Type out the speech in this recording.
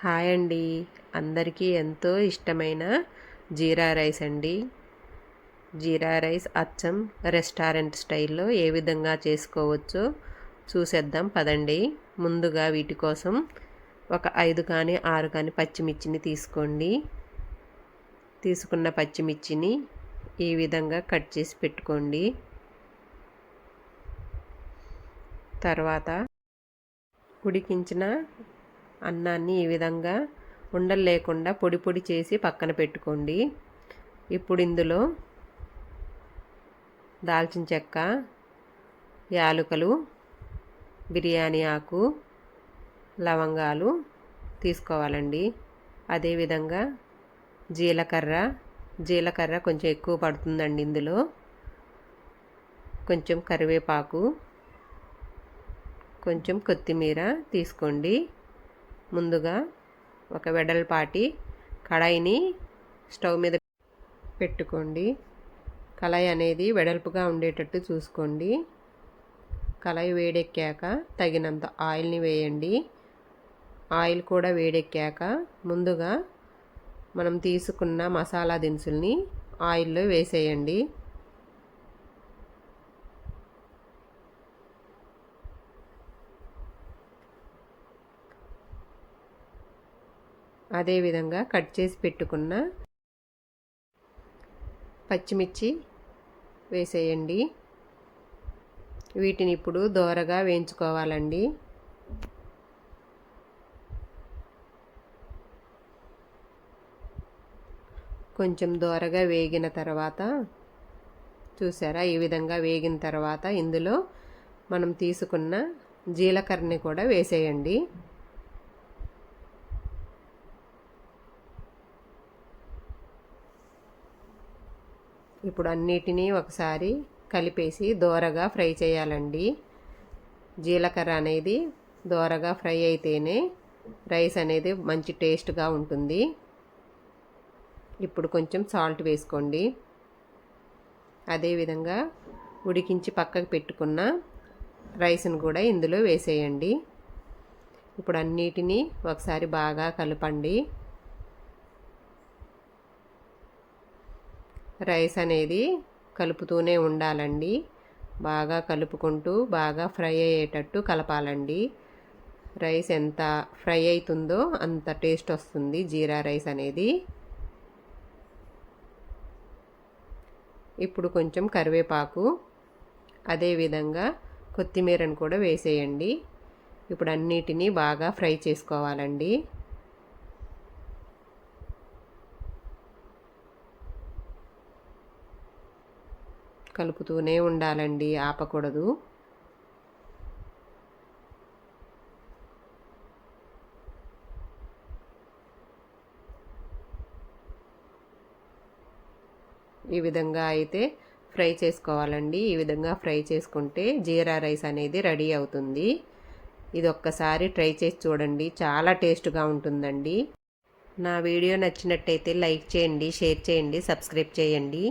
Hi అండి. అందరికీ ఎంతో ఇష్టమైన జీరా రైస్ అండి. జీరా రైస్ అచ్చం రెస్టారెంట్ స్టైల్లో ఏ విధంగా చేసుకోవచ్చో చూసేద్దాం పదండి. ముందుగా వీటి కోసం ఒక ఐదు కానీ ఆరు కానీ పచ్చిమిర్చిని తీసుకోండి. తీసుకున్న పచ్చిమిర్చిని ఈ విధంగా కట్ చేసి పెట్టుకోండి. తర్వాత ఉడికించిన అన్నాన్ని ఈ విధంగా ఉండలు లేకుండా పొడి పొడి చేసి పక్కన పెట్టుకోండి. ఇప్పుడు ఇందులో దాల్చిన చెక్క యాలుకలు బిర్యానీ ఆకు లవంగాలు తీసుకోవాలండి. అదేవిధంగా జీలకర్ర జీలకర్ర కొంచెం ఎక్కువ పడుతుందండి ఇందులో. కొంచెం కరివేపాకు కొంచెం కొత్తిమీర తీసుకోండి. ముందుగా ఒక వెడల్పాటి కడాయిని స్టవ్ మీద పెట్టుకోండి. కళాయి అనేది వెడల్పుగా ఉండేటట్టు చూసుకోండి. కళాయి వేడెక్కాక తగినంత ఆయిల్ని వేయండి. ఆయిల్ కూడా వేడెక్కాక ముందుగా మనం తీసుకున్న మసాలా దినుసుల్ని ఆయిల్లో వేసేయండి. అదేవిధంగా కట్ చేసి పెట్టుకున్న పచ్చిమిర్చి వేసేయండి. వీటిని ఇప్పుడు దోరగా వేయించుకోవాలండి. కొంచెం దోరగా వేగిన తర్వాత చూసారా? ఈ విధంగా వేగిన తర్వాత ఇందులో మనం తీసుకున్న జీలకర్రని కూడా వేసేయండి. ఇప్పుడు అన్నిటినీ ఒకసారి కలిపేసి దోరగా ఫ్రై చేయాలండి. జీలకర్ర అనేది దోరగా ఫ్రై అయితేనే రైస్ అనేది మంచి టేస్ట్గా ఉంటుంది. ఇప్పుడు కొంచెం సాల్ట్ వేసుకోండి. అదేవిధంగా ఉడికించి పక్కకు పెట్టుకున్న రైస్ను కూడా ఇందులో వేసేయండి. ఇప్పుడు అన్నిటినీ ఒకసారి బాగా కలపండి. రైస్ అనేది కలుపుతూనే ఉండాలండి. బాగా కలుపుకుంటూ బాగా ఫ్రై అయ్యేటట్టు కలపాలండి. రైస్ ఎంత ఫ్రై అవుతుందో అంత టేస్ట్ వస్తుంది జీరా రైస్ అనేది. ఇప్పుడు కొంచెం కరివేపాకు అదేవిధంగా కొత్తిమీరను కూడా వేసేయండి. ఇప్పుడు అన్నిటినీ బాగా ఫ్రై చేసుకోవాలండి. కలుపుతూనే ఉండాలండి ఆపకూడదు. ఈ విధంగా అయితే ఫ్రై చేసుకోవాలండి. ఈ విధంగా ఫ్రై చేసుకుంటే జీరా రైస్ అనేది రెడీ అవుతుంది. ఇది ఒక్కసారి ట్రై చేసి చూడండి చాలా టేస్ట్గా ఉంటుందండి. నా వీడియో నచ్చినట్టయితే లైక్ చేయండి షేర్ చేయండి సబ్స్క్రైబ్ చేయండి.